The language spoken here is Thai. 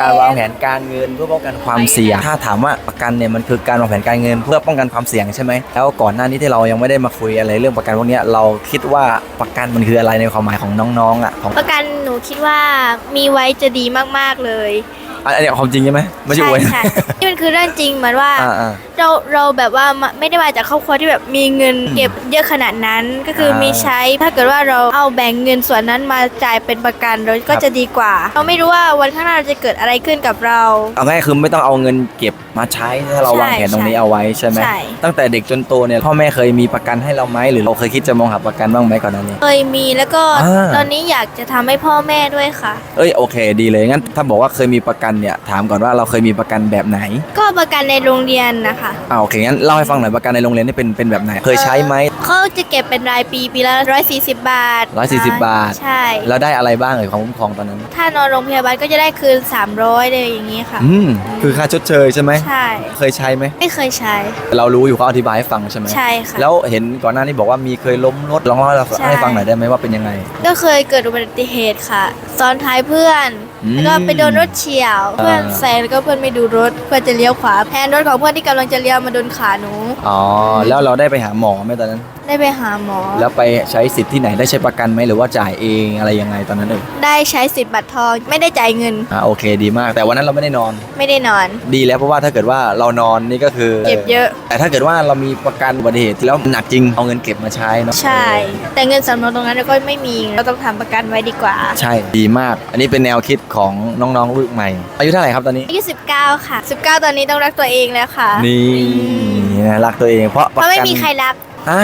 การวางแผนการเงินเพื่อป้องกันความเสี่ยง ถ้าถามว่าประกันเนี่ยมันคือการวางแผนการเงิน เพื่อป้องกันความเสี่ยงใช่ไหมแล้วก่อนหน้านี้ที่เรายังไม่ได้มาคุยอะไรเรื่องประกันพวกเนี้ยเราคิดว่าประกันมันคืออะไรในความหมายของน้องๆอะของประกันหนูคิดว่ามีไว้จะดีมากๆเลย อันนี้ความจริงใช่ไหมไม่ใช่ใช่อวยใช่นี่มันคือเรื่องจริงเหมือนว่าอ่า อ่า เราเราแบบว่ามาไม่ได้มาจากครอบครัวที่แบบมีเงินอืมเก็บเยอะขนาดนั้นก็คืออามีใช้ถ้าเกิดว่าเราเอาแบ่งเงินส่วนนั้นมาจ่ายเป็นประกันเราคก็รับ จะดีกว่า เราไม่รู้ว่าวันข้างหน้าจะเกิดอะไรขึ้นกับเราเอาง่ายๆคือไม่ต้องเอาเงินเก็บมาใช้ถ้าเราใช่วางแผนตรงนี้ใช่เอาไว้ใช่ไหมใช่ ตั้งแต่เด็กจนโตเนี่ยพ่อแม่เคยมีประกันให้เราไหมหรือเราเคยคิดจะมองหาประกันบ้างไหมก่อนหน้านี้ เคยมีแล้วก็อ่า ตอนนี้อยากจะทำให้พ่อแม่ด้วยค่ะ เอ้ยโอเค ดีเลยงั้นถ้าบอกว่าเคยมีประกันเนี่ยถามก่อนว่าเราเคยมีประกันแบบไหน ก็ประกันในโรงเรียนนะคะอ่าโอเคงั้นเล่าให้ฟังหน่อยประกันในโรงเรียนนี่เป็นเป็นแบบไหน เคยใช้ไหมเขาจะเก็บเป็นรายปีปีละ140 บาท140บาท ใช่ แล้วได้อะไรบ้างเอ่ยของคุ้มครองตอนนั้น ถ้านอนโรงพยาบาลก็จะได้คืน 300เลยอย่างนี้ค่ะ อืมคือค่าชดเชยใช่ไหมใช่ เคยใช้ไหมไม่เคยใช้ เรารู้อยู่เขาอธิบายให้ฟังใช่ไหมใช่ค่ะ แล้วเห็นก่อนหน้านี้บอกว่ามีเคยล้มรถลองเล่าให้เราใช่ ให้ฟังหน่อยได้ไหมว่าเป็นยังไง ก็เคยเกิดอุบัติเหตุค่ะ ซ้อนท้ายเพื่อนอืม แล้วก็ไปโดนรถเฉียวอ่าเพื่อนแซงแล้วก็เพื่อนไม่ดูรถ เพื่อนจะเลี้ยวขวาแทนรถของเพื่อนที่กำลังจะเลี้ยวมาโดนขาหนู อ๋อแล้วเราได้ไปหาหมอไหมตอนนั้นได้ไปหาหมอ แล้วไปใช้สิทธิ์ที่ไหนได้ใช้ประกันไหมหรือว่าจ่ายเองอะไรยังไงตอนนั้นเอ่ยได้ใช้สิทธิ์บัตรทองไม่ได้จ่ายเงิน อ่าโอเคดีมาก แต่วันนั้นเราไม่ได้นอน ไม่ได้นอน ดีแล้วเพราะว่าถ้าเกิดว่าเรานอนนี่ก็คือเจ็บเยอะ แต่ถ้าเกิดว่าเรามีประกันอุบัติเหตุแล้วหนักจริงเอาเงินเก็บมาใช้เนาะใช่ แต่เงินสำรองตรงนั้นเราก็ไม่มีเราต้องทำประกันไว้ดีกว่าใช่ดีมาก อันนี้เป็นแนวคิดของน้องๆรุ่นใหม่ อายุเท่าไหร่ครับตอนนี้ อายุ19 ค่ะ 19 ตอนนี้ต้องรักตัวเองแล้วค่ะ นี่นะรักตัวเองเพราะเพราะไม่มีใครรัก ฮะ